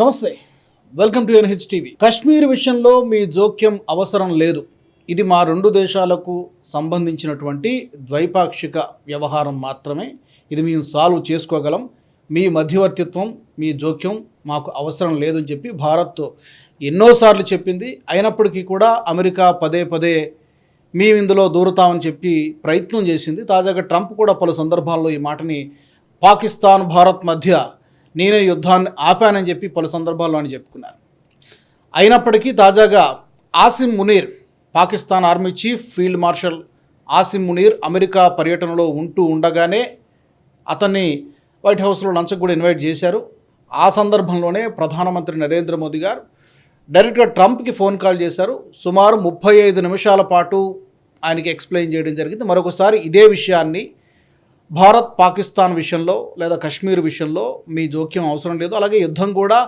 నమస్తే welcome to NH TV Kashmir విషయంలో మీ జోక్యం అవసరం లేదు. ఇది మా రెండు దేశాలకు సంబంధించినటువంటి ద్వైపాక్షిక వ్యవహారం మాత్రమే. ఇది మేము సాల్వ్ చేసుకోగలం. మీ మధ్యవర్తిత్వం మీ జోక్యం మాకు అవసరం లేదని చెప్పి భారత్ ఎన్నోసార్లు చెప్పింది. అయినప్పటికీ కూడా అమెరికా పదే పదే మేము ఇందులో దూరుతామని చెప్పి ప్రయత్నం చేసింది. తాజాగా ట్రంప్ కూడా పలు సందర్భాల్లో ఈ మాటని పాకిస్తాన్ భారత్ మధ్య నేనే యుద్ధాన్ని ఆపానని చెప్పి పలు సందర్భాల్లో అని చెప్పుకున్నారు. అయినప్పటికీ తాజాగా Asim Munir Pakistan army chief field marshal Asim Munir America పర్యటనలో ఉంటూ ఉండగానే అతన్ని వైట్ హౌస్లో లంచకు కూడా ఇన్వైట్ చేశారు. ఆ సందర్భంలోనే ప్రధానమంత్రి నరేంద్ర మోదీ గారు డైరెక్ట్గా ట్రంప్కి ఫోన్ కాల్ చేశారు. సుమారు ముప్పై ఐదు నిమిషాల పాటు ఆయనకి ఎక్స్ప్లెయిన్ చేయడం జరిగింది. మరొకసారి ఇదే విషయాన్ని భారత్ పాకిస్తాన్ విషయంలో లేదా కశ్మీర్ విషయంలో మీ జోక్యం అవసరం లేదు. అలాగే యుద్ధం కూడా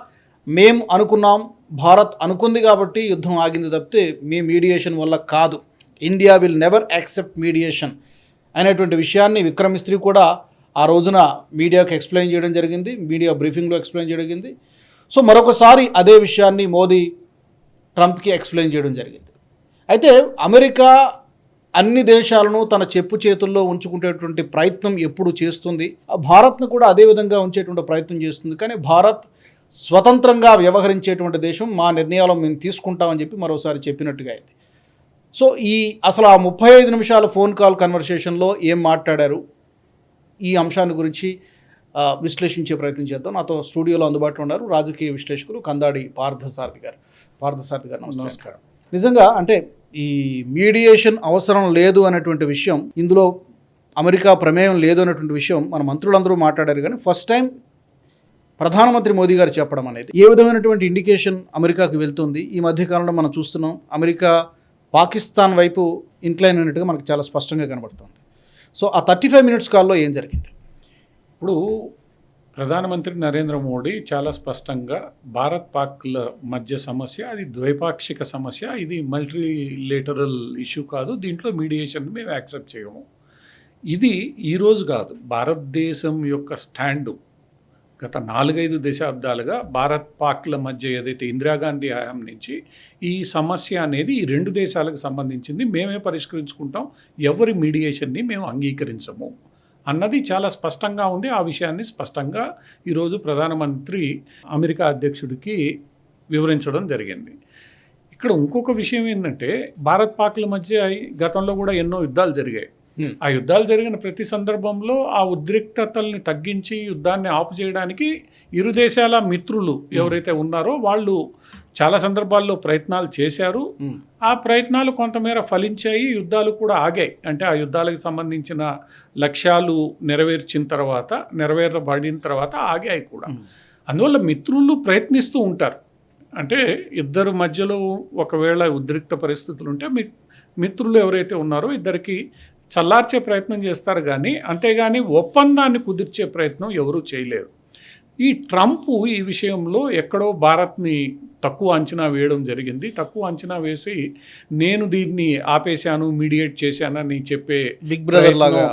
మేం అనుకున్నాం భారత్ అనుకుంది కాబట్టి యుద్ధం ఆగింది తప్పితే మీ మీడియేషన్ వల్ల కాదు. India will never accept mediation అనేటువంటి విషయాన్ని విక్రమిస్త్రి కూడా ఆ రోజున మీడియాకు ఎక్స్ప్లెయిన్ చేయడం జరిగింది మీడియా బ్రీఫింగ్లో ఎక్స్ప్లెయిన్ చేయడం జరిగింది. సో మరొకసారి అదే విషయాన్ని మోదీ ట్రంప్కి ఎక్స్ప్లెయిన్ చేయడం జరిగింది. అయితే అమెరికా అన్ని దేశాలను తన చెప్పు చేతుల్లో ఉంచుకునేటువంటి ప్రయత్నం ఎప్పుడు చేస్తుంది. ఆ భారత్ను కూడా అదే విధంగా ఉంచేటువంటి ప్రయత్నం చేస్తుంది. కానీ భారత్ స్వతంత్రంగా వ్యవహరించేటువంటి దేశం మా నిర్ణయాలు మేము తీసుకుంటామని చెప్పి మరోసారి చెప్పినట్టుగా అయింది. సో ఈ అసలు ఆ ముప్పై ఐదు నిమిషాల ఫోన్ కాల్ కన్వర్సేషన్లో ఏం మాట్లాడారు? ఈ అంశాన్ని గురించి విశ్లేషించే ప్రయత్నం చేద్దాం. నాతో స్టూడియోలో అందుబాటులో ఉన్నారు రాజకీయ విశ్లేషకులు కందాడి పార్థసారథి గారు. పార్థసారథి గారు నమస్కారం. నిజంగా అంటే ఈ మీడియేషన్ అవసరం లేదు అనేటువంటి విషయం ఇందులో అమెరికా ప్రమేయం లేదు అనేటువంటి విషయం మన మంత్రులందరూ మాట్లాడారు. కానీ ఫస్ట్ టైం ప్రధానమంత్రి మోదీ గారు చెప్పడం అనేది ఏ విధమైనటువంటి ఇండికేషన్ అమెరికాకి వెళ్తుంది? ఈ మధ్యకాలంలో మనం చూస్తున్నాం అమెరికా పాకిస్తాన్ వైపు ఇంక్లైన్ అయినట్టుగా మనకు చాలా స్పష్టంగా కనబడుతుంది. సో ఆ థర్టీ ఫైవ్ మినిట్స్ కాల్లో ఏం జరిగింది? ఇప్పుడు ప్రధానమంత్రి నరేంద్ర మోడీ చాలా స్పష్టంగా భారత్ పాక్ల మధ్య సమస్య అది ద్వైపాక్షిక సమస్య ఇది మల్టీలేటరల్ ఇష్యూ కాదు దీంట్లో మీడియేషన్ మేము యాక్సెప్ట్ చేయము. ఇది ఈరోజు కాదు భారతదేశం యొక్క స్టాండు. గత నాలుగైదు దశాబ్దాలుగా భారత్ పాక్ల మధ్య ఏదైతే ఇందిరాగాంధీ హయాం నుంచి ఈ సమస్య అనేది ఈ రెండు దేశాలకు సంబంధించింది మేమే పరిష్కరించుకుంటాం ఎవరి మీడియేషన్ని మేము అంగీకరించము. అన్నది చాలా స్పష్టంగా ఉంది. ఆ విషయాన్ని స్పష్టంగా ఈరోజు ప్రధానమంత్రి అమెరికా అధ్యక్షుడికి వివరించడం జరిగింది. ఇక్కడ ఇంకొక విషయం ఏంటంటే భారత్ పాక్ల మధ్య గతంలో కూడా ఎన్నో యుద్ధాలు జరిగాయి. ఆ యుద్ధాలు జరిగిన ప్రతి సందర్భంలో ఆ ఉద్రిక్తతల్ని తగ్గించి యుద్ధాన్ని ఆపు చేయడానికి ఇరు దేశాల మిత్రులు ఎవరైతే ఉన్నారో వాళ్ళు చాలా సందర్భాల్లో ప్రయత్నాలు చేశారు. ఆ ప్రయత్నాలు కొంతమేర ఫలించాయి. యుద్ధాలు కూడా ఆగాయి. అంటే ఆ యుద్ధాలకు సంబంధించిన లక్ష్యాలు నెరవేర్చిన తర్వాత నెరవేరబడిన తర్వాత ఆగాయి కూడా. అందువల్ల మిత్రులు ప్రయత్నిస్తూ ఉంటారు. అంటే ఇద్దరు మధ్యలో ఒకవేళ ఉద్రిక్త పరిస్థితులు ఉంటే మీ మిత్రులు ఎవరైతే ఉన్నారో ఇద్దరికి చల్లార్చే ప్రయత్నం చేస్తారు కానీ అంతేగాని ఒప్పందాన్ని కుదిర్చే ప్రయత్నం ఎవరూ చేయలేరు. ఈ ట్రంప్ ఈ విషయంలో ఎక్కడో భారత్ని తక్కువ అంచనా వేయడం జరిగింది. తక్కువ అంచనా వేసి నేను దీన్ని ఆపేశాను మీడియేట్ చేశానని చెప్పే బిగ్ బ్రదర్ లాగా.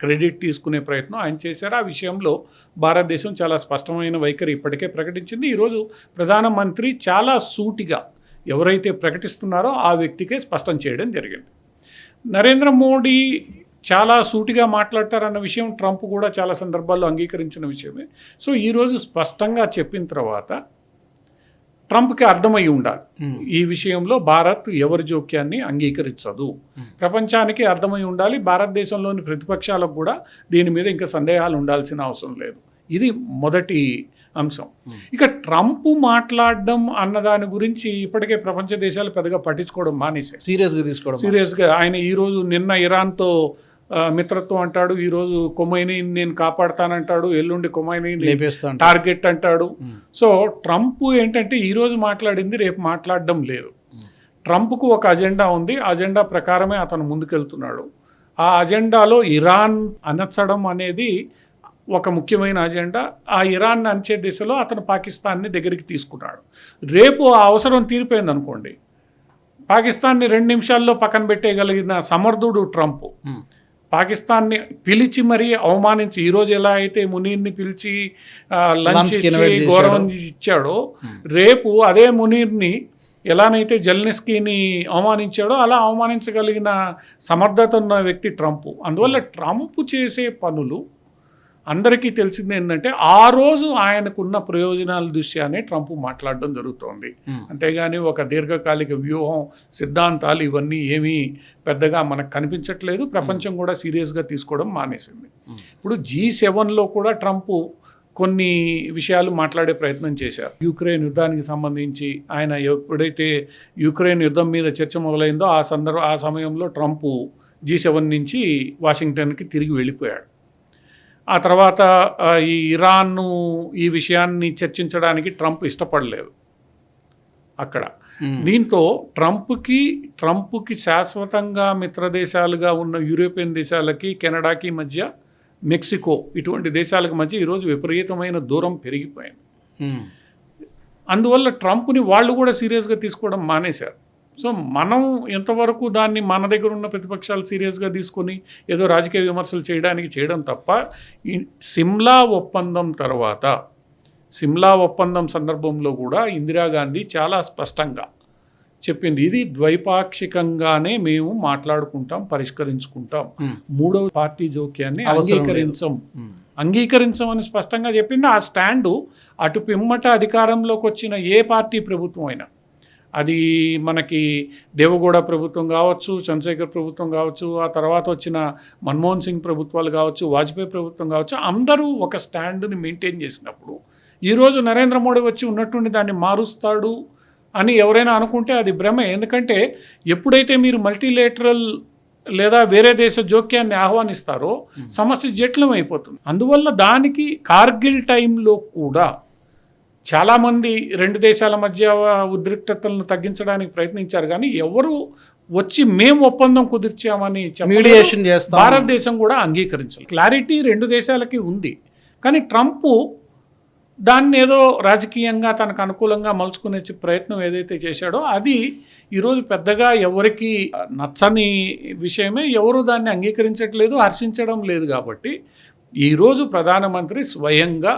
క్రెడిట్ తీసుకునే ప్రయత్నం ఆయన చేశారు. ఆ విషయంలో భారతదేశం చాలా స్పష్టమైన వైఖరి ఇప్పటికే ప్రకటించింది. ఈరోజు ప్రధానమంత్రి చాలా సూటిగా ఎవరైతే ప్రకటిస్తున్నారో ఆ వ్యక్తికే స్పష్టం చేయడం జరిగింది. నరేంద్ర మోడీ చాలా సూటిగా మాట్లాడతారన్న విషయం ట్రంప్ కూడా చాలా సందర్భాల్లో అంగీకరించిన విషయమే. సో ఈరోజు స్పష్టంగా చెప్పిన తర్వాత ట్రంప్కి అర్థమై ఉండాలి. ఈ విషయంలో భారత్ ఎవరి జోక్యాన్ని అంగీకరించదు. ప్రపంచానికి అర్థమై ఉండాలి. భారతదేశంలోని ప్రతిపక్షాలకు కూడా దీని మీద ఇంకా సందేహాలు ఉండాల్సిన అవసరం లేదు. ఇది మొదటి అంశం. ఇక ట్రంప్ మాట్లాడడం అన్న దాని గురించి ఇప్పటికే ప్రపంచ దేశాలు పెద్దగా పట్టించుకోవడం మానేశాయి. సీరియస్గా తీసుకోవడం సీరియస్గా ఆయన ఈరోజు నిన్న ఇరాన్తో మిత్రత్వం అంటాడు ఈరోజు కొమైని నేను కాపాడుతానంటాడు ఎల్లుండి కొమైని. టార్గెట్ అంటాడు. సో ట్రంప్ ఏంటంటే ఈరోజు మాట్లాడింది రేపు మాట్లాడడం లేదు. ట్రంప్కు ఒక అజెండా ఉంది అజెండా ప్రకారమే అతను ముందుకెళ్తున్నాడు. ఆ అజెండాలో ఇరాన్ అనర్చడం అనేది ఒక ముఖ్యమైన అజెండా. ఆ ఇరాన్ అంచే దిశలో అతను పాకిస్తాన్ని దగ్గరికి తీసుకున్నాడు. రేపు ఆ అవసరం తీరిపోయింది అనుకోండి పాకిస్తాన్ని రెండు నిమిషాల్లో పక్కన పెట్టేయగలిగిన సమర్థుడు ట్రంప్. పాకిస్తాన్ని పిలిచి మరీ అవమానించి ఈ రోజు ఎలా అయితే మునీర్ని పిలిచి లంచ్ ఇచ్చి. గౌరవం ఇచ్చాడో రేపు అదే మునీర్ని ఎలానైతే జెల్నిస్కీని అవమానించాడో అలా అవమానించగలిగిన సమర్థత ఉన్న వ్యక్తి ట్రంప్ అందువల్ల ట్రంప్ చేసే పనులు అందరికీ తెలిసింది ఏంటంటే ఆ రోజు ఆయనకున్న ప్రయోజనాల దృష్ట్యానే ట్రంప్ మాట్లాడడం జరుగుతోంది. అంతేగాని ఒక దీర్ఘకాలిక వ్యూహం సిద్ధాంతాలు ఇవన్నీ ఏమీ పెద్దగా మనకు కనిపించట్లేదు. ప్రపంచం కూడా సీరియస్గా తీసుకోవడం మానేసింది. ఇప్పుడు జీ సెవెన్లో కూడా ట్రంప్ కొన్ని విషయాలు మాట్లాడే ప్రయత్నం చేశారు. యుక్రెయిన్ యుద్ధానికి సంబంధించి ఆయన ఎప్పుడైతే యుక్రెయిన్ యుద్ధం మీద చర్చ మొదలైందో ఆ సందర్భ ఆ సమయంలో ట్రంప్ జీ సెవెన్ నుంచి వాషింగ్టన్కి తిరిగి వెళ్ళిపోయాడు. ఆ తర్వాత ఈ ఇరాన్ను ఈ విషయాన్ని చర్చించడానికి ట్రంప్ ఇష్టపడలేదు. అక్కడ. దీంతో ట్రంప్కి ట్రంప్కి శాశ్వతంగా మిత్రదేశాలుగా ఉన్న యూరోపియన్ దేశాలకి కెనడాకి మధ్య మెక్సికో ఇటువంటి దేశాలకు మధ్య ఈరోజు విపరీతమైన దూరం పెరిగిపోయింది. అందువల్ల ట్రంప్ని వాళ్ళు కూడా సీరియస్గా తీసుకోవడం మానేశారు. సో మనం ఎంతవరకు దాన్ని మన దగ్గర ఉన్న ప్రతిపక్షాలు సీరియస్గా తీసుకొని ఏదో రాజకీయ విమర్శలు చేయడానికి చేయడం తప్ప ఈ సిమ్లా ఒప్పందం తర్వాత సిమ్లా ఒప్పందం సందర్భంలో కూడా ఇందిరాగాంధీ చాలా స్పష్టంగా చెప్పింది. ఇది ద్వైపాక్షికంగానే మేము మాట్లాడుకుంటాం పరిష్కరించుకుంటాం. మూడవ పార్టీ జోక్యాన్ని లేదు. అంగీకరించం. అంగీకరించమని స్పష్టంగా చెప్పింది. ఆ స్టాండు అటు పిమ్మట అధికారంలోకి వచ్చిన ఏ పార్టీ ప్రభుత్వం అయినా అది మనకి దేవగౌడ ప్రభుత్వం కావచ్చు చంద్రశేఖర్ ప్రభుత్వం కావచ్చు ఆ తర్వాత వచ్చిన మన్మోహన్ సింగ్ ప్రభుత్వాలు కావచ్చు వాజ్పేయి ప్రభుత్వం కావచ్చు అందరూ ఒక స్టాండ్ని మెయింటైన్ చేసినప్పుడు ఈరోజు నరేంద్ర మోడీ వచ్చి ఉన్నట్టుండి దాన్ని మారుస్తాడు అని ఎవరైనా అనుకుంటే అది భ్రమే. ఎందుకంటే ఎప్పుడైతే మీరు మల్టీలేటరల్ లేదా వేరే దేశ జోక్యాన్ని ఆహ్వానిస్తారో సమస్య జటిలం అయిపోతుంది. అందువల్ల దానికి కార్గిల్ టైంలో కూడా చాలామంది రెండు దేశాల మధ్య ఉద్రిక్తతలను తగ్గించడానికి ప్రయత్నించారు కానీ ఎవరు వచ్చి మేము ఒప్పందం కుదిర్చామని. మీడియేషన్ చేస్తాం భారతదేశం కూడా అంగీకరించాలి క్లారిటీ రెండు దేశాలకి ఉంది కానీ ట్రంప్ దాన్ని ఏదో రాజకీయంగా తనకు అనుకూలంగా మలుచుకునే ప్రయత్నం ఏదైతే చేశాడో అది ఈరోజు పెద్దగా ఎవరికి నచ్చని విషయమే ఎవరు దాన్ని అంగీకరించట్లేదు హర్షించడం లేదు కాబట్టి ఈరోజు ప్రధానమంత్రి స్వయంగా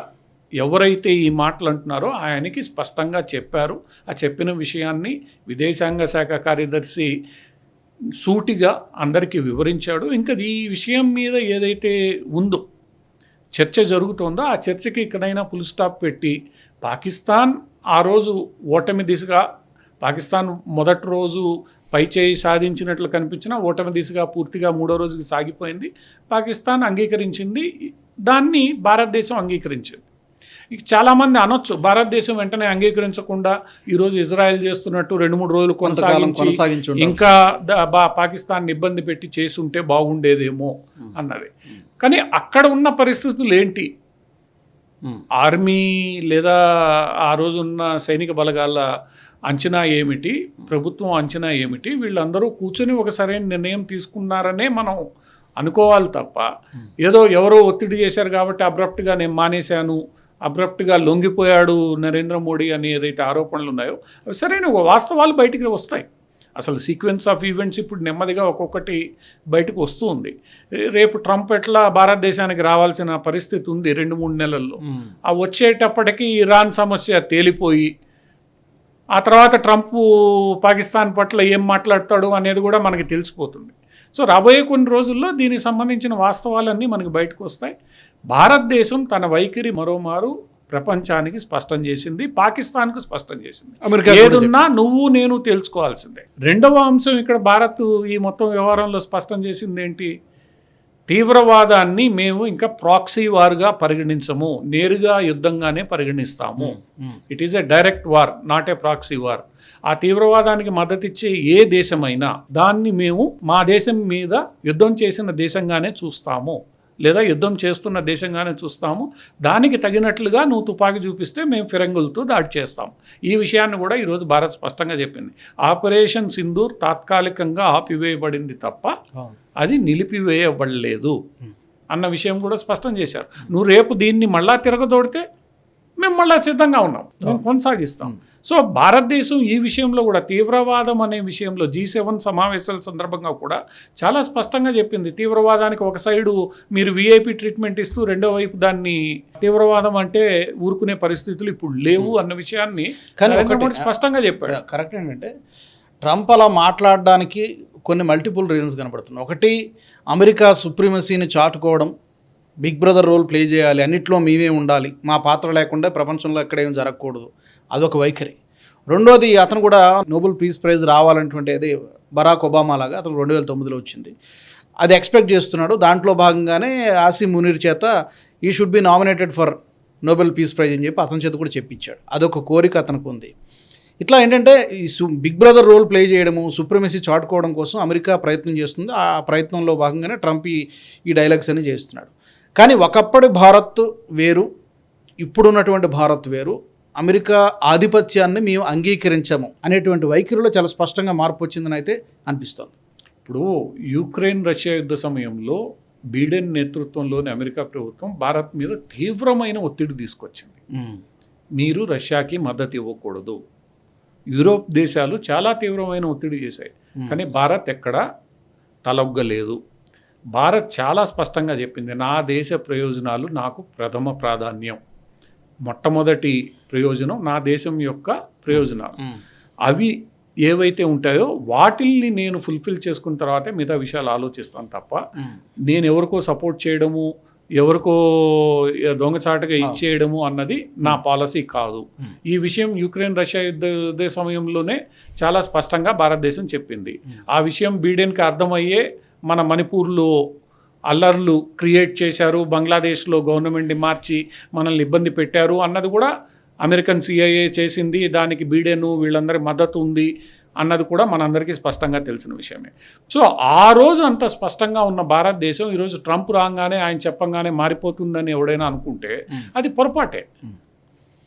ఎవరైతే ఈ మాటలు అంటున్నారో ఆయనకి స్పష్టంగా చెప్పారు. ఆ చెప్పిన విషయాన్ని విదేశాంగ శాఖ కార్యదర్శి సూటిగా అందరికీ వివరించాడు. ఇంకా ఈ విషయం మీద ఏదైతే ఉందో చర్చ జరుగుతోందో ఆ చర్చకి ఇక్కడైనా ఫుల్ స్టాప్ పెట్టి పాకిస్తాన్ ఆ రోజు ఓటమి దిశగా పాకిస్తాన్ మొదటి రోజు పై చేయి సాధించినట్లు కనిపించిన ఓటమి దిశగా పూర్తిగా మూడో రోజుకి సాగిపోయింది. పాకిస్తాన్ అంగీకరించింది. దాన్ని భారతదేశం అంగీకరించింది. ఇక చాలామంది అనొచ్చు. భారతదేశం వెంటనే అంగీకరించకుండా ఈరోజు ఇజ్రాయెల్ చేస్తున్నట్టు రెండు మూడు రోజులు కొనసాగించి. ఇంకా బా- పాకిస్తాన్ ఇబ్బంది పెట్టి చేసి ఉంటే బాగుండేదేమో అన్నది. కానీ అక్కడ ఉన్న పరిస్థితులు ఏంటి. ఆర్మీ లేదా ఆ రోజున్న సైనిక బలగాల అంచనా ఏమిటి? ప్రభుత్వం అంచనా ఏమిటి? వీళ్ళందరూ కూర్చొని ఒక సరైన నిర్ణయం తీసుకున్నారనే మనం అనుకోవాలి తప్ప ఏదో ఎవరో ఒత్తిడి చేశారు కాబట్టి అబ్రప్ట్గా నేను మానేశాను అబ్రప్ట్గా లొంగిపోయాడు నరేంద్ర మోడీ అని ఏదైతే ఆరోపణలు ఉన్నాయో అవి సరైన ఒక వాస్తవాలు బయటికి వస్తాయి. అసలు సీక్వెన్స్ ఆఫ్ ఈవెంట్స్ ఇప్పుడు నెమ్మదిగా ఒక్కొక్కటి బయటకు వస్తూ ఉంది. రేపు ట్రంప్ ఎట్లా భారతదేశానికి రావాల్సిన పరిస్థితి ఉంది రెండు మూడు నెలల్లో. ఆ వచ్చేటప్పటికి ఇరాన్ సమస్య తేలిపోయి ఆ తర్వాత ట్రంప్ పాకిస్తాన్ పట్ల ఏం మాట్లాడతాడు అనేది కూడా మనకి తెలిసిపోతుంది. సో రాబోయే కొన్ని రోజుల్లో దీనికి సంబంధించిన వాస్తవాలన్నీ మనకి బయటకు వస్తాయి. భారతదేశం తన వైఖరి మరోమారు ప్రపంచానికి స్పష్టం చేసింది పాకిస్తాన్కు స్పష్టం చేసింది. అమెరికా ఏదున్నా నువ్వు నేను తెలుసుకోవాల్సిందే. రెండవ అంశం ఇక్కడ భారత్ ఈ మొత్తం వ్యవహారంలో స్పష్టం చేసింది ఏంటి? తీవ్రవాదాన్ని మేము ఇంకా ప్రాక్సీ వార్గా పరిగణించము. నేరుగా యుద్ధంగానే పరిగణిస్తాము. It is a direct war not a proxy war ఆ తీవ్రవాదానికి మద్దతిచ్చే ఏ దేశమైనా దాన్ని మేము మా దేశం మీద యుద్ధం చేసిన దేశంగానే చూస్తాము. లేదా యుద్ధం చేస్తున్న దేశంగానే చూస్తాము. దానికి తగినట్లుగా నువ్వు తుపాకీ చూపిస్తే మేము ఫిరంగులతో దాడి చేస్తాం. ఈ విషయాన్ని కూడా ఈరోజు భారత్ స్పష్టంగా చెప్పింది. ఆపరేషన్ సింధూర్ తాత్కాలికంగా ఆపివేయబడింది తప్ప. అది నిలిపివేయబడలేదు అన్న విషయం కూడా స్పష్టం చేశారు. నువ్వు రేపు దీన్ని మళ్ళా తిరగదోడితే మేము మళ్ళా సిద్ధంగా ఉన్నాం. మేము కొనసాగిస్తాం. సో భారతదేశం ఈ విషయంలో కూడా తీవ్రవాదం అనే విషయంలో జీ సెవెన్ సమావేశాల సందర్భంగా కూడా చాలా స్పష్టంగా చెప్పింది. తీవ్రవాదానికి ఒక సైడు మీరు విఐపి ట్రీట్మెంట్ ఇస్తూ రెండో వైపు దాన్ని తీవ్రవాదం అంటే ఊరుకునే పరిస్థితులు ఇప్పుడు లేవు అన్న విషయాన్ని స్పష్టంగా చెప్పాడు. కరెక్ట్ ఏంటంటే ట్రంప్ అలా మాట్లాడడానికి కొన్ని మల్టిపుల్ రీజన్స్ కనబడుతున్నాయి ఒకటి అమెరికా సుప్రీమసీని చాటుకోవడం బిగ్ బ్రదర్ రోల్ ప్లే చేయాలి అన్నిట్లో మేమే ఉండాలి మా పాత్ర లేకుండా ప్రపంచంలో ఎక్కడ ఏం జరగకూడదు. అదొక వైఖరి. రెండోది అతను కూడా నోబెల్ పీస్ ప్రైజ్ రావాలన్నటువంటి అది బరాక్ ఒబామా లాగా అతను రెండు వేల తొమ్మిదిలో వచ్చింది. అది ఎక్స్పెక్ట్ చేస్తున్నాడు. దాంట్లో భాగంగానే ఆసి మునీర్ చేత ఈ should be nominated for Nobel Peace Prize అని చెప్పి అతని చేత కూడా చెప్పించాడు. అదొక కోరిక అతనికి ఉంది. ఇట్లా ఏంటంటే ఈ సు బిగ్ బ్రదర్ రోల్ ప్లే చేయడము సుప్రమసీ చాటుకోవడం కోసం అమెరికా ప్రయత్నం చేస్తుంది. ఆ ప్రయత్నంలో భాగంగానే ట్రంప్ ఈ ఈ డైలాగ్స్ అన్ని చేస్తున్నాడు. కానీ ఒకప్పటి భారత్ వేరు ఇప్పుడున్నటువంటి భారత్ వేరు. అమెరికా ఆధిపత్యాన్ని మేము అంగీకరించము అనేటువంటి వైఖరిలో చాలా స్పష్టంగా మార్పు వచ్చిందని అయితే అనిపిస్తోంది. ఇప్పుడు యుక్రెయిన్ రష్యా యుద్ధ సమయంలో బీడెన్ నేతృత్వంలోని అమెరికా ప్రభుత్వం భారత్ మీద తీవ్రమైన ఒత్తిడి తీసుకొచ్చింది. మీరు రష్యాకి మద్దతు ఇవ్వకూడదు. యూరోప్ దేశాలు చాలా తీవ్రమైన ఒత్తిడి చేశాయి. కానీ భారత్ ఎక్కడా? తలొగ్గలేదు. భారత్ చాలా స్పష్టంగా చెప్పింది నా దేశ ప్రయోజనాలు నాకు ప్రథమ ప్రాధాన్యం. మొట్టమొదటి ప్రయోజనం నా దేశం యొక్క ప్రయోజనాలు. అవి ఏవైతే ఉంటాయో వాటిల్ని నేను ఫుల్ఫిల్ చేసుకున్న తర్వాతే మిగతా విషయాలు ఆలోచిస్తాను తప్ప నేను ఎవరికో సపోర్ట్ చేయడము ఎవరికో దొంగచాటుగా ఇచ్చేయడము అన్నది నా పాలసీ కాదు. ఈ విషయం యుక్రెయిన్ రష్యా యుద్ధ యుద్ధ సమయంలోనే చాలా స్పష్టంగా భారతదేశం చెప్పింది. ఆ విషయం బీడెన్కి అర్థమయ్యే మన మణిపూర్లో అల్లర్లు క్రియేట్ చేశారు బంగ్లాదేశ్లో గవర్నమెంట్ని మార్చి మనల్ని ఇబ్బంది పెట్టారు అన్నది కూడా అమెరికన్ సిఐఏ చేసింది. దానికి బీడెను వీళ్ళందరి మద్దతు ఉంది అన్నది కూడా మనందరికీ స్పష్టంగా తెలిసిన విషయమే. సో ఆ రోజు అంత స్పష్టంగా ఉన్న భారతదేశం ఈరోజు ట్రంప్ రాగానే ఆయన చెప్పంగానే మారిపోతుందని ఎవడైనా అనుకుంటే అది పొరపాటే.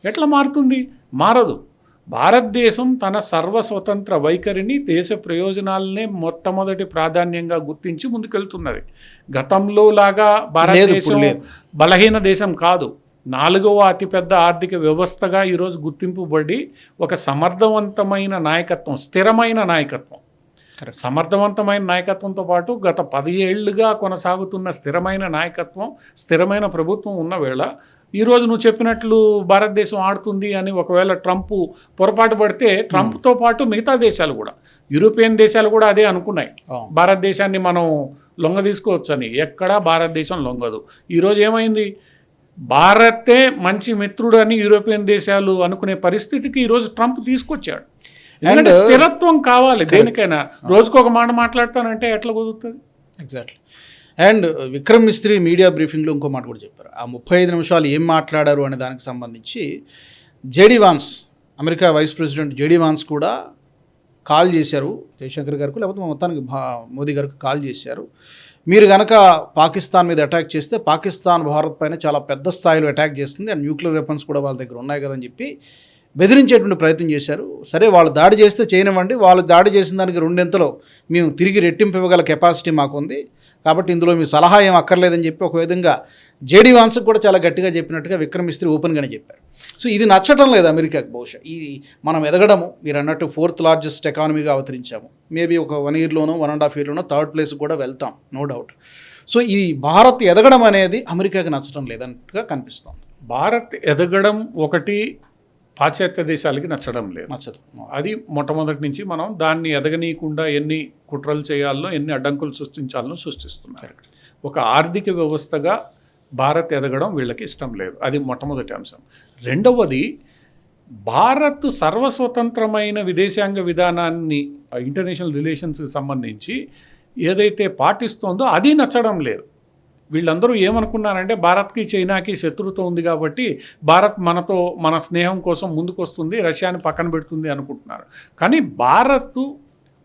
ఎట్లా మారుతుంది? మారదు. భారతదేశం తన సర్వస్వతంత్ర వైఖరిని దేశ ప్రయోజనాలనే మొట్టమొదటి ప్రాధాన్యంగా గుర్తించి ముందుకెళ్తున్నది గతంలో లాగా భారతదేశం. బలహీన దేశం కాదు నాలుగవ అతిపెద్ద ఆర్థిక వ్యవస్థగా ఈరోజు గుర్తింపుబడి ఒక సమర్థవంతమైన నాయకత్వం స్థిరమైన నాయకత్వం. సమర్థవంతమైన నాయకత్వంతో పాటు గత పది ఏళ్ళుగా కొనసాగుతున్న స్థిరమైన నాయకత్వం స్థిరమైన ప్రభుత్వం ఉన్న వేళ ఈరోజు నువ్వు చెప్పినట్లు భారతదేశం ఆడుతుంది అని ఒకవేళ ట్రంప్ పొరపాటు పడితే ట్రంప్తో పాటు మిగతా దేశాలు కూడా యూరోపియన్ దేశాలు కూడా అదే అనుకున్నాయి. అవును. భారతదేశాన్ని మనం లొంగ తీసుకోవచ్చని. ఎక్కడా భారతదేశం లొంగదు. ఈరోజు ఏమైంది? భారతే మంచి మిత్రుడు అని యూరోపియన్ దేశాలు అనుకునే పరిస్థితికి ఈరోజు ట్రంప్ తీసుకొచ్చాడు. ఎందుకంటే And- స్థిరత్వం కావాలి. దేనికైనా రోజుకు ఒక మాట మాట్లాడతానంటే ఎట్లా కుదురుతుంది? Exactly and Vikram Misri media బ్రీఫింగ్లో ఇంకో మాట కూడా చెప్పారు. ఆ ముప్పై ఐదు నిమిషాలు ఏం మాట్లాడారు అనే దానికి సంబంధించి JD Vance America vice president JD Vance కూడా కాల్ చేశారు. జయశంకర్ గారికి లేకపోతే మొత్తానికి మోదీ గారికి కాల్ చేశారు. మీరు కనుక పాకిస్తాన్ మీద అటాక్ చేస్తే పాకిస్తాన్ భారత్ పైన చాలా పెద్ద స్థాయిలో అటాక్ చేస్తుంది. అండ్ న్యూక్లియర్ వెపన్స్ కూడా వాళ్ళ దగ్గర ఉన్నాయి కదని చెప్పి బెదిరించేటువంటి ప్రయత్నం చేశారు. సరే వాళ్ళు దాడి చేస్తే చేయనివ్వండి. వాళ్ళు దాడి చేసిన దానికి రెండింతలో మేము తిరిగి రెట్టింపు ఇవ్వగల కెపాసిటీ మాకుంది. కాబట్టి ఇందులో మీ సలహా ఏం అక్కర్లేదని చెప్పి ఒక విధంగా జేడీ వాన్స్కి కూడా చాలా గట్టిగా చెప్పినట్టుగా విక్రమిస్త్రి ఓపెన్గానే చెప్పారు. సో ఇది నచ్చటం లేదు అమెరికాకి బహుశా. ఇది మనం ఎదగడము మీరు అన్నట్టు ఫోర్త్ లార్జెస్ట్ ఎకానమీగా అవతరించాము. మేబీ ఒక వన్ ఇయర్లోనో వన్ అండ్ హాఫ్ ఇయర్లోనో థర్డ్ ప్లేస్ కూడా వెళ్తాం నో డౌట్. సో ఈ భారత్ ఎదగడం అనేది అమెరికాకి నచ్చటం లేదన్నట్టుగా కనిపిస్తోంది. భారత్ ఎదగడం ఒకటి పాశ్చాత్య దేశాలకి నచ్చడం లేదు. నచ్చదు. అది మొట్టమొదటి నుంచి మనం దాన్ని ఎదగనీయకుండా ఎన్ని కుట్రలు చేయాలో ఎన్ని అడ్డంకులు సృష్టించాలో సృష్టిస్తున్నారు. ఒక ఆర్థిక వ్యవస్థగా భారత్ ఎదగడం వీళ్ళకి ఇష్టం లేదు. అది మొట్టమొదటి అంశం. రెండవది భారత్ సర్వస్వతంత్రమైన విదేశాంగ విధానాన్ని ఇంటర్నేషనల్ రిలేషన్స్కి సంబంధించి ఏదైతే పాటిస్తోందో అది నచ్చడం లేదు. వీళ్ళందరూ ఏమనుకున్నారంటే భారత్కి చైనాకి శత్రుత్వం ఉంది కాబట్టి భారత్ మనతో మన స్నేహం కోసం ముందుకొస్తుంది రష్యాని పక్కన పెడుతుంది అనుకుంటున్నారు. కానీ భారత్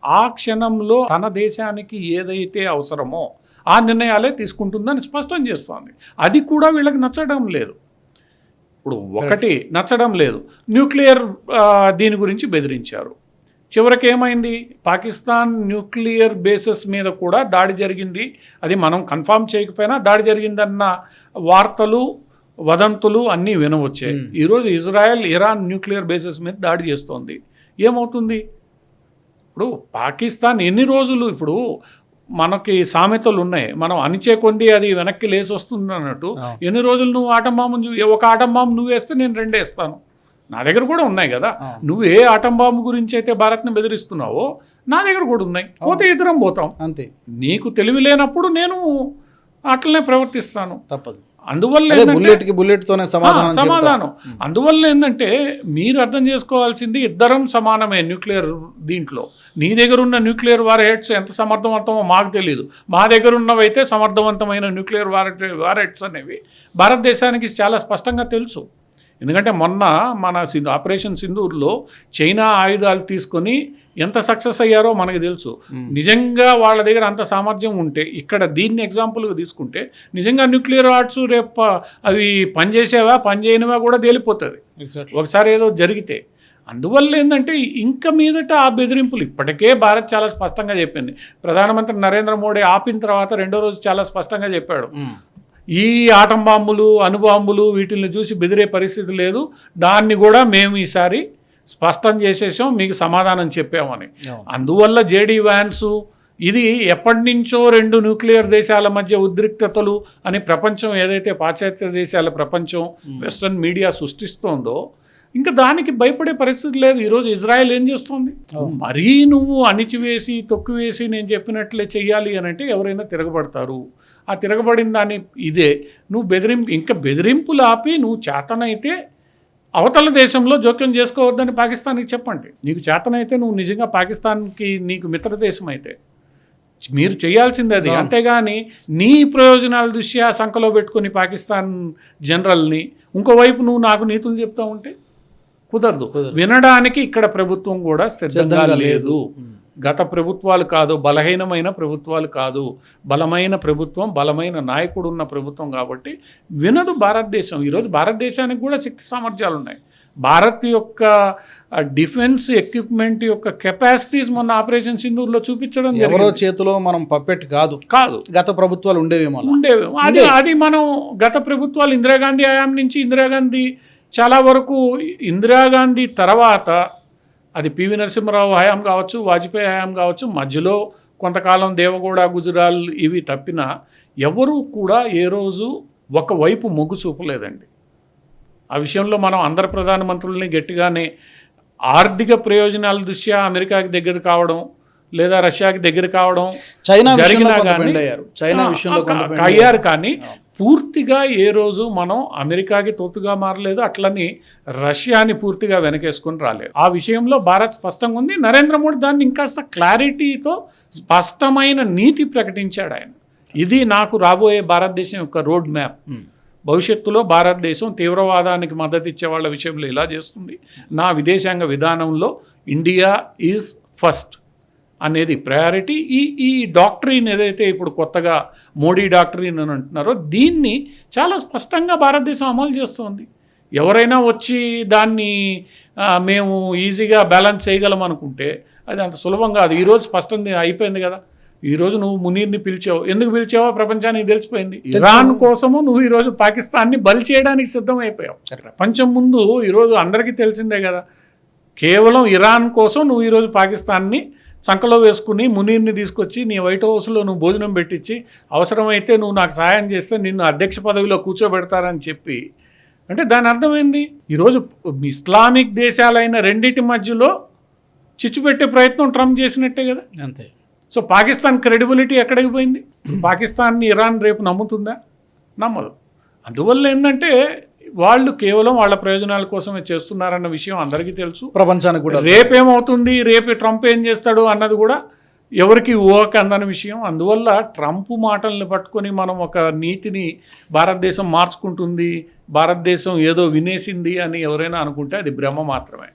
ఆ క్షణంలో తన దేశానికి ఏదైతే అవసరమో ఆ నిర్ణయాలే తీసుకుంటుందని స్పష్టం చేస్తోంది. అది కూడా వీళ్ళకి నచ్చడం లేదు. ఇప్పుడు ఒకటి నచ్చడం లేదు. న్యూక్లియర్ దీని గురించి బెదిరించారు. చివరికి ఏమైంది పాకిస్తాన్ న్యూక్లియర్ బేసెస్ మీద కూడా దాడి జరిగింది. అది మనం కన్ఫామ్ చేయకపోయినా దాడి జరిగిందన్న వార్తలు వదంతులు అన్నీ వినవచ్చాయి. ఈరోజు ఇజ్రాయెల్ ఇరాన్ న్యూక్లియర్ బేసిస్ మీద దాడి చేస్తోంది. ఏమవుతుంది? ఇప్పుడు పాకిస్తాన్ ఎన్ని రోజులు ఇప్పుడు మనకి సామెతలు ఉన్నాయి. మనం అనిచే కొంది అది వెనక్కి లేసి వస్తుంది అన్నట్టు. ఎన్ని రోజులు నువ్వు ఆటం బాంబు ఒక ఆటం బాంబు నువ్వు వేస్తే నేను రెండు వేస్తాను నా దగ్గర కూడా ఉన్నాయి కదా. నువ్వు ఏ ఆటం బాంబు గురించి అయితే భారత్ని బెదిరిస్తున్నావో నా దగ్గర కూడా ఉన్నాయి. పోతే ఇద్దరం పోతాం. అంతే. నీకు తెలివి లేనప్పుడు నేను అట్లనే ప్రవర్తిస్తాను. తప్పదు. అందువల్ల బుల్లెట్కి బుల్లెట్ తోనే సమాధానం. సమాధానం. అందువల్ల ఏంటంటే మీరు అర్థం చేసుకోవాల్సింది ఇద్దరం సమానమే న్యూక్లియర్ దీంట్లో. నీ దగ్గర ఉన్న న్యూక్లియర్ వార్ హెడ్స్ ఎంత సమర్థవంతమో మాకు తెలియదు మా దగ్గర ఉన్నవైతే సమర్థవంతమైన న్యూక్లియర్ వార్ వార్ హెడ్స్ అనేవి భారతదేశానికి చాలా స్పష్టంగా తెలుసు. ఎందుకంటే మొన్న మన సింధు ఆపరేషన్ సింధూర్లో చైనా ఆయుధాలు తీసుకొని ఎంత సక్సెస్ అయ్యారో మనకు తెలుసు. నిజంగా వాళ్ళ దగ్గర అంత సామర్థ్యం ఉంటే ఇక్కడ దీన్ని ఎగ్జాంపుల్గా తీసుకుంటే నిజంగా న్యూక్లియర్ ఆర్ట్స్ రేపు అవి పనిచేసేవా పనిచేయనివా కూడా తేలిపోతుంది. ఒకసారి ఏదో జరిగితే. అందువల్ల ఏంటంటే ఇంక మీదట ఆ బెదిరింపులు ఇప్పటికే భారత్ చాలా స్పష్టంగా చెప్పింది. ప్రధానమంత్రి నరేంద్ర మోడీ ఆపిన తర్వాత రెండో రోజు చాలా స్పష్టంగా చెప్పాడు. ఈ ఆటం బాంబులు అణుబాంబులు వీటిని చూసి బెదిరే పరిస్థితి లేదు. దాన్ని కూడా మేము ఈసారి స్పష్టం చేసేసాం మీకు సమాధానం చెప్పామని. అందువల్ల జేడీ వ్యాన్స్ ఇది ఎప్పటి నుంచో రెండు న్యూక్లియర్ దేశాల మధ్య ఉద్రిక్తతలు అని ప్రపంచం ఏదైతే పాశ్చాత్య దేశాల ప్రపంచం వెస్ట్రన్ మీడియా సృష్టిస్తోందో ఇంకా దానికి భయపడే పరిస్థితి లేదు. ఈరోజు ఇజ్రాయెల్ ఏం చేస్తుంది? మరీ నువ్వు అణిచివేసి తొక్కివేసి నేను చెప్పినట్లే చెయ్యాలి అని అంటే ఎవరైనా తిరగబడతారు. ఆ తిరగబడిన దాన్ని ఇదే. నువ్వు బెదిరింపు ఇంకా బెదిరింపులు ఆపి నువ్వు చేతనైతే అవతల దేశంలో జోక్యం చేసుకోవద్దని పాకిస్తాన్కి చెప్పండి. నీకు చేతనైతే నువ్వు నిజంగా పాకిస్తాన్కి నీకు మిత్ర దేశం అయితే మీరు చేయాల్సింది అది. అంతేగాని నీ ప్రయోజనాల దృష్ట్యా సంఖలో పెట్టుకొని పాకిస్తాన్ జనరల్ని ఇంకోవైపు నువ్వు నాకు నీతులు చెప్తా ఉంటే కుదరదు. వినడానికి ఇక్కడ ప్రభుత్వం కూడా సిద్ధంగా సిద్ధంగా లేదు. గత ప్రభుత్వాలు కాదు బలహీనమైన ప్రభుత్వాలు కాదు. బలమైన ప్రభుత్వం బలమైన నాయకుడు ఉన్న ప్రభుత్వం కాబట్టి వినదు భారతదేశం. ఈరోజు భారతదేశానికి కూడా శక్తి సామర్థ్యాలు ఉన్నాయి. భారత్ యొక్క డిఫెన్స్ ఎక్విప్మెంట్ యొక్క కెపాసిటీస్ మొన్న ఆపరేషన్ సింధూర్లో చూపించడం ఎవరో. చేతిలో మనం పప్పెట్ కాదు. కాదు. గత ప్రభుత్వాలు ఉండేవేమో అలా. ఉండేవి. అది అది మనం గత ప్రభుత్వాలు ఇందిరాగాంధీ హయాం నుంచి ఇందిరాగాంధీ చాలా వరకు ఇందిరాగాంధీ తర్వాత అది పివి నరసింహరావు హయాం కావచ్చు వాజ్పేయి హయాం కావచ్చు మధ్యలో కొంతకాలం దేవగౌడ గుజరాల్ ఇవి తప్పిన ఎవరు కూడా ఏ రోజు ఒకవైపు మొగ్గు చూపలేదండి. ఆ విషయంలో మనం అందరు ప్రధానమంత్రుల్ని గట్టిగానే ఆర్థిక ప్రయోజనాల దృష్ట్యా అమెరికాకి దగ్గర కావడం లేదా రష్యాకి దగ్గర కావడం చైనా జరిగినా కానీ- చైనా విషయంలో అయ్యారు కానీ పూర్తిగా ఏ రోజు మనం అమెరికాకి తోతుగా మారలేదు అట్లని రష్యాని పూర్తిగా వెనకేసుకొని రాలేదు. ఆ విషయంలో భారత్ స్పష్టంగా ఉంది. నరేంద్ర మోడీ దాన్ని ఇంకాస్త క్లారిటీతో స్పష్టమైన నీతి ప్రకటించాడు ఆయన. ఇది నాకు రాబోయే భారతదేశం యొక్క రోడ్ మ్యాప్. భవిష్యత్తులో భారతదేశం తీవ్రవాదానికి మద్దతు ఇచ్చే వాళ్ళ విషయంలో ఇలా చేస్తుంది. నా విదేశాంగ విధానంలో ఇండియా ఈజ్ ఫస్ట్. అనేది ప్రయారిటీ ఈ ఈ డాక్టరీన్ ఏదైతే ఇప్పుడు కొత్తగా మోడీ డాక్టరీన్ అని అంటున్నారో దీన్ని చాలా స్పష్టంగా భారతదేశం అమలు చేస్తుంది. ఎవరైనా వచ్చి దాన్ని మేము ఈజీగా బ్యాలెన్స్ చేయగలం అనుకుంటే అది అంత సులభం కాదు. ఈరోజు స్పష్టం అయిపోయింది కదా. ఈరోజు నువ్వు మునీర్ని పిలిచావు. ఎందుకు పిలిచావో ప్రపంచానికి తెలిసిపోయింది. ఇరాన్ కోసము నువ్వు ఈరోజు పాకిస్తాన్ని బలి చేయడానికి సిద్ధం అయిపోయావు ప్రపంచం ముందు ఈరోజు అందరికీ తెలిసిందే కదా. కేవలం ఇరాన్ కోసం నువ్వు ఈరోజు పాకిస్తాన్ని సంకలో వేసుకుని మునీర్ని తీసుకొచ్చి నీ వైట్ హౌస్లో నువ్వు భోజనం పెట్టించి అవసరమైతే నువ్వు నాకు సహాయం చేస్తే నిన్ను అధ్యక్ష పదవిలో కూర్చోబెడతారని చెప్పి. అంటే దాని అర్థమైంది? ఈరోజు ఇస్లామిక్ దేశాలైన రెండింటి మధ్యలో చిచ్చు పెట్టే ప్రయత్నం ట్రంప్ చేసినట్టే కదా? అంతే. సో పాకిస్తాన్ క్రెడిబిలిటీ ఎక్కడికి పోయింది? పాకిస్తాన్ని ఇరాన్ రేపు నమ్ముతుందా? నమ్మదు. అందువల్ల ఏంటంటే వాళ్ళు కేవలం వాళ్ళ ప్రయోజనాల కోసమే చేస్తున్నారన్న విషయం అందరికీ తెలుసు. ప్రపంచానికి కూడా రేపేమవుతుంది? రేపు ట్రంప్ ఏం చేస్తాడు అన్నది కూడా ఎవరికి ఊహక అందని విషయం. అందువల్ల ట్రంప్ మాటల్ని పట్టుకొని మనం ఒక నీతిని భారతదేశం మార్చుకుంటుంది భారతదేశం ఏదో వినేసింది అని ఎవరైనా అనుకుంటే అది భ్రమ మాత్రమే.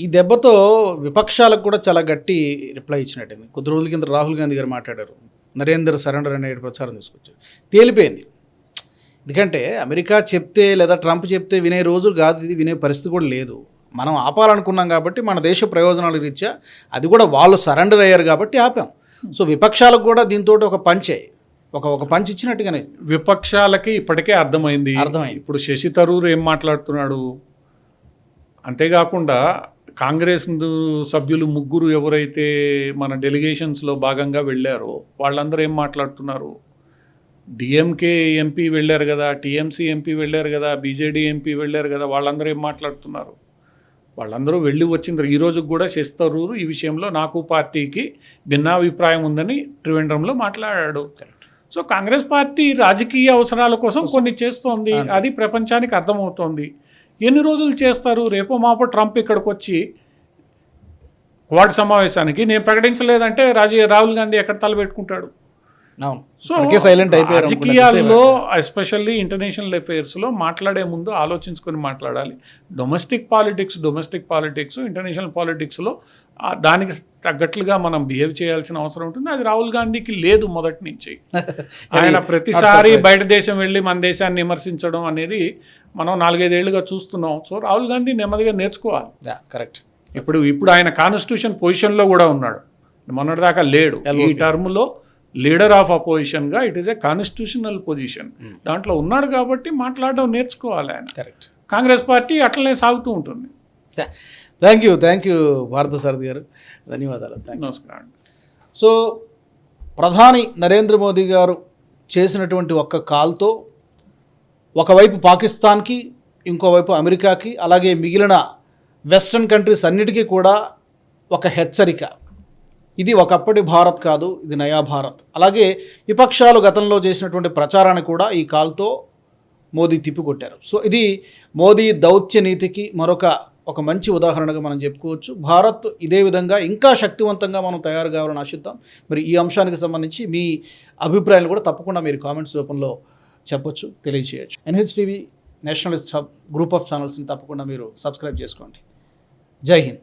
ఈ దెబ్బతో విపక్షాలకు కూడా చాలా గట్టి రిప్లై ఇచ్చినట్టుంది. కొద్ది రోజుల కింద రాహుల్ గాంధీ గారు మాట్లాడారు. నరేంద్ర సరెండర్ అనే ప్రచారం తీసుకొచ్చారు. తేలిపోయింది. ఎందుకంటే అమెరికా చెప్తే లేదా ట్రంప్ చెప్తే వినే రోజు కాదు ఇది వినే పరిస్థితి కూడా లేదు. మనం ఆపాలనుకున్నాం కాబట్టి మన దేశ ప్రయోజనాల రీత్యా అది కూడా వాళ్ళు సరెండర్ అయ్యారు కాబట్టి ఆపాం. సో విపక్షాలకు కూడా దీంతో ఒక పంచే. ఒక ఒక పంచి ఇచ్చినట్టుగానే. విపక్షాలకి ఇప్పటికే అర్థమైంది. అర్థమైంది. ఇప్పుడు శశి తరూర్ ఏం మాట్లాడుతున్నాడు? అంతేకాకుండా కాంగ్రెస్ సభ్యులు ముగ్గురు ఎవరైతే మన డెలిగేషన్స్లో భాగంగా వెళ్ళారో వాళ్ళందరూ ఏం మాట్లాడుతున్నారు? డిఎంకే ఎంపీ వెళ్ళారు కదా టీఎంసీ ఎంపీ వెళ్ళారు కదా బీజేడీ ఎంపీ వెళ్ళారు కదా వాళ్ళందరూ ఏం మాట్లాడుతున్నారు? వాళ్ళందరూ వెళ్ళి వచ్చింది ఈ రోజు కూడా శశి తరూరు ఈ విషయంలో నాకు పార్టీకి భిన్నాభిప్రాయం ఉందని త్రివేంద్రంలో మాట్లాడాడు. సో కాంగ్రెస్ పార్టీ రాజకీయ అవసరాల కోసం కొన్ని చేస్తోంది అది ప్రపంచానికి అర్థమవుతోంది. ఎన్ని రోజులు చేస్తారు? రేపో మాపో ట్రంప్ ఇక్కడికి వచ్చి క్వాడ్ సమావేశానికి. నేను ప్రకటించలేదంటే రాజీ రాహుల్ గాంధీ ఎక్కడ తలపెట్టుకుంటాడు అవును సో. రాజకీయాల్లో ఎస్పెషల్లీ ఇంటర్నేషనల్ అఫైర్స్లో మాట్లాడే ముందు ఆలోచించుకొని మాట్లాడాలి. Domestic politics domestic politics international పాలిటిక్స్లో దానికి తగ్గట్లుగా మనం బిహేవ్ చేయాల్సిన అవసరం ఉంటుంది. అది రాహుల్ గాంధీకి లేదు మొదటి నుంచి. ఆయన ప్రతిసారి బయట దేశం వెళ్ళి మన దేశాన్ని విమర్శించడం అనేది మనం నాలుగైదేళ్ళుగా చూస్తున్నాం. సో రాహుల్ గాంధీ నెమ్మదిగా నేర్చుకోవాలి. కరెక్ట్. ఇప్పుడు ఇప్పుడు ఆయన కాన్స్టిట్యూషన్ పొజిషన్లో కూడా ఉన్నాడు. మొన్నటిదాకా లేడు. ఈ టర్మ్లో leader of అపోజిషన్గా it is a constitutional position. దాంట్లో ఉన్నాడు కాబట్టి మాట్లాడడం నేర్చుకోవాలి ఆయన. కరెక్ట్ కాంగ్రెస్ పార్టీ అట్లనే సాగుతూ ఉంటుంది. థ్యాంక్ యూ థ్యాంక్ యూ భారత సారథి గారు. ధన్యవాదాలు. థ్యాంక్ నమస్కారం సో ప్రధాని నరేంద్ర మోదీ గారు చేసినటువంటి ఒక్క కాల్తో ఒకవైపు పాకిస్తాన్కి ఇంకోవైపు అమెరికాకి అలాగే మిగిలిన వెస్ట్రన్ కంట్రీస్ అన్నిటికీ కూడా ఒక హెచ్చరిక. ఇది ఒకప్పటి భారత్ కాదు ఇది నయా భారత్. అలాగే విపక్షాలు గతంలో చేసినటువంటి ప్రచారాన్ని కూడా ఈ కాల్తో మోదీ తిప్పికొట్టారు. సో ఇది మోదీ దౌత్య నీతికి మరొక ఒక మంచి ఉదాహరణగా మనం చెప్పుకోవచ్చు. భారత్ ఇదే విధంగా ఇంకా శక్తివంతంగా మనం తయారు కావాలని ఆశిద్దాం. మరి ఈ అంశానికి సంబంధించి మీ అభిప్రాయాలు కూడా తప్పకుండా మీరు కామెంట్స్ రూపంలో చెప్పొచ్చు తెలియజేయచ్చు. NHTV nationalist hub group of ఛానల్స్ని తప్పకుండా మీరు సబ్స్క్రైబ్ చేసుకోండి. జై హింద్.